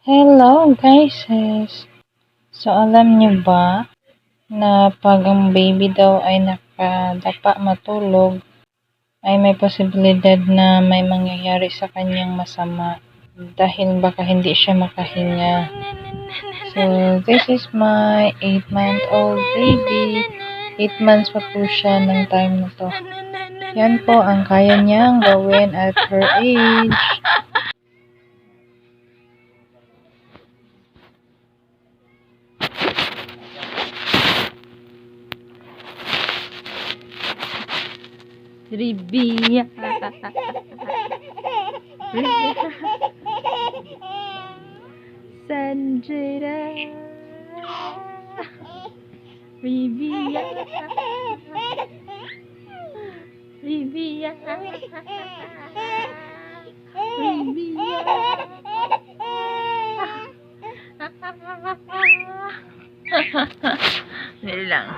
Hello guys! So alam niyo ba na pag ang baby daw ay nakadapa matulog ay may posibilidad na may mangyayari sa kanyang masama dahil baka hindi siya makahinga. So this is my 8 month old baby. 8 months pa po siya ng time na to. Yan po ang kaya niyang gawin at her age. Ribia. Sanjira. Ribia. Ribia. Ribia. Dali lang.